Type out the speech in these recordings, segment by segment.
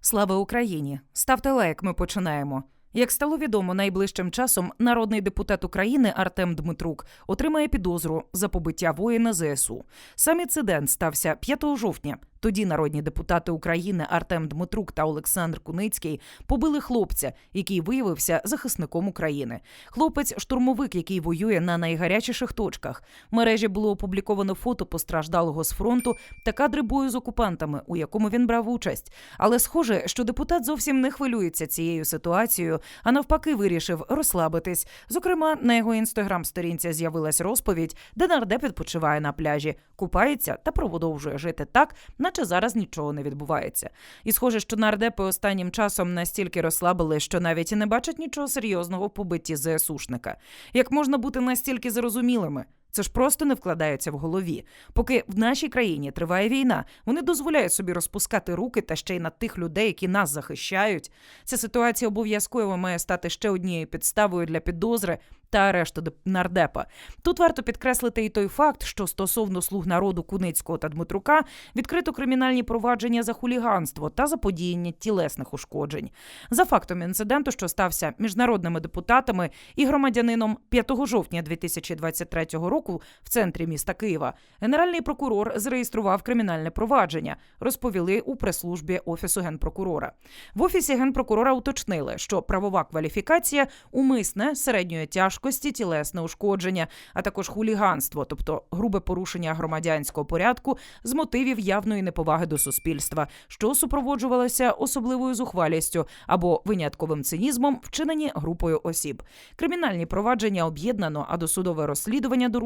Слава Україні! Ставте лайк, ми починаємо. Як стало відомо, найближчим часом народний депутат України Артем Дмитрук отримає підозру за побиття воїна ЗСУ. Сам інцидент стався 5 жовтня. Тоді народні депутати України Артем Дмитрук та Олександр Куницький побили хлопця, який виявився захисником України. Хлопець штурмовик, який воює на найгарячіших точках. В мережі було опубліковано фото постраждалого з фронту та кадри бою з окупантами, у якому він брав участь. Але схоже, що депутат зовсім не хвилюється цією ситуацією, а навпаки, вирішив розслабитись. Зокрема, на його інстаграм-сторінці з'явилась розповідь, де нардеп відпочиває на пляжі, купається та продовжує жити так, наче зараз нічого не відбувається. І схоже, що нардепи останнім часом настільки розслабили, що навіть і не бачать нічого серйозного в побитті ЗСУшника. Як можна бути настільки зрозумілими? Це ж просто не вкладається в голові. Поки в нашій країні триває війна, вони дозволяють собі розпускати руки та ще й на тих людей, які нас захищають. Ця ситуація обов'язково має стати ще однією підставою для підозри та арешту нардепа. Тут варто підкреслити і той факт, що стосовно слуг народу Куницького та Дмитрука відкрито кримінальні провадження за хуліганство та заподіяння тілесних ушкоджень. За фактом інциденту, що стався між народними депутатами і громадянином 5 жовтня 2023 року в центрі міста Києва, генеральний прокурор зареєстрував кримінальне провадження, розповіли у прес-службі офісу генпрокурора. В офісі генпрокурора уточнили, що правова кваліфікація умисне середньої тяжкості, тілесне ушкодження, а також хуліганство, тобто грубе порушення громадянського порядку з мотивів явної неповаги до суспільства, що супроводжувалося особливою зухвалістю або винятковим цинізмом, вчинені групою осіб. Кримінальні провадження об'єднано, а досудове розслідування доручено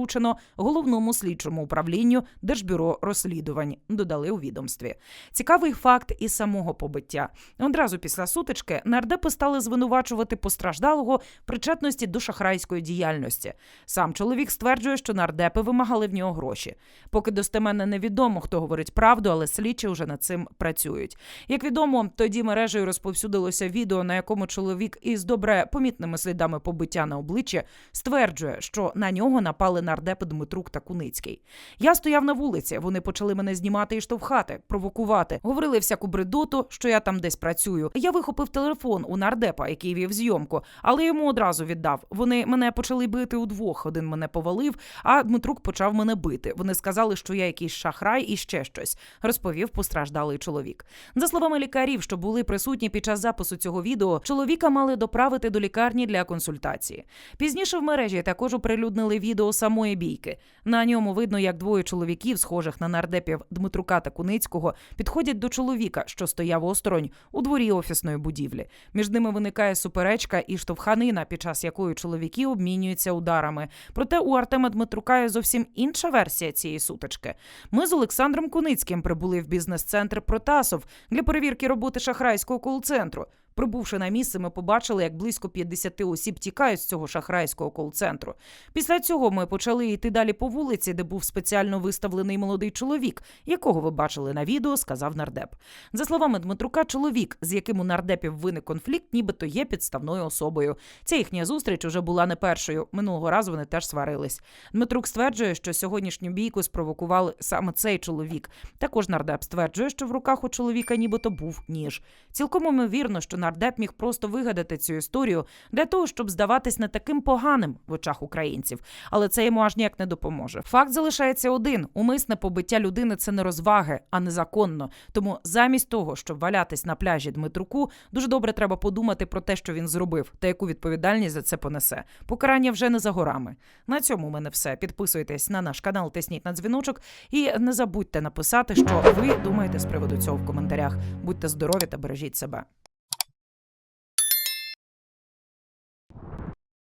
головному слідчому управлінню Держбюро розслідувань. Додали у відомстві. Цікавий факт і самого побиття. Одразу після сутички нардепи стали звинувачувати постраждалого причетності до шахрайської діяльності. Сам чоловік стверджує, що нардепи вимагали в нього гроші. Поки достеменно невідомо, хто говорить правду, але слідчі вже над цим працюють. Як відомо, тоді мережею розповсюдилося відео, на якому чоловік із добре помітними слідами побиття на обличчі стверджує, що на нього напали нардепи Дмитрук та Куницький. Я стояв на вулиці, вони почали мене знімати і штовхати, провокувати. Говорили всяку бредоту, що я там десь працюю. Я вихопив телефон у нардепа, який вів зйомку, але йому одразу віддав. Вони мене почали бити удвох. Один мене повалив, а Дмитрук почав мене бити. Вони сказали, що я якийсь шахрай і ще щось, розповів постраждалий чоловік. За словами лікарів, що були присутні під час запису цього відео, чоловіка мали доправити до лікарні для консультації. Пізніше в мережі також оприлюднили відео самої бійки. На ньому видно, як двоє чоловіків, схожих на нардепів Дмитрука та Куницького, підходять до чоловіка, що стояв осторонь у дворі офісної будівлі. Між ними виникає суперечка і штовханина, під час якої чоловіки обмінюються ударами. Проте у Артема Дмитрука є зовсім інша версія цієї сутички. Ми з Олександром Куницьким прибули в бізнес-центр Протасов для перевірки роботи шахрайського кол-центру. Прибувши на місце, ми побачили, як близько 50 осіб тікають з цього шахрайського кол-центру. Після цього ми почали йти далі по вулиці, де був спеціально виставлений молодий чоловік, якого ви бачили на відео, сказав нардеп. За словами Дмитрука, чоловік, з яким у нардепів виник конфлікт, нібито є підставною особою. Ця їхня зустріч уже була не першою. Минулого разу вони теж сварились. Дмитрук стверджує, що сьогоднішню бійку спровокували саме цей чоловік. Також нардеп стверджує, що в руках у чоловіка нібито був ніж. Цілком ймовірно, що нардеп міг просто вигадати цю історію для того, щоб здаватись не таким поганим в очах українців, але це йому аж ніяк не допоможе. Факт залишається один: умисне побиття людини це не розваги, а незаконно. Тому замість того, щоб валятись на пляжі Дмитруку, дуже добре треба подумати про те, що він зробив, та яку відповідальність за це понесе. Покарання вже не за горами. На цьому у мене все. Підписуйтесь на наш канал, тисніть на дзвіночок і не забудьте написати, що ви думаєте з приводу цього в коментарях. Будьте здорові та бережіть себе.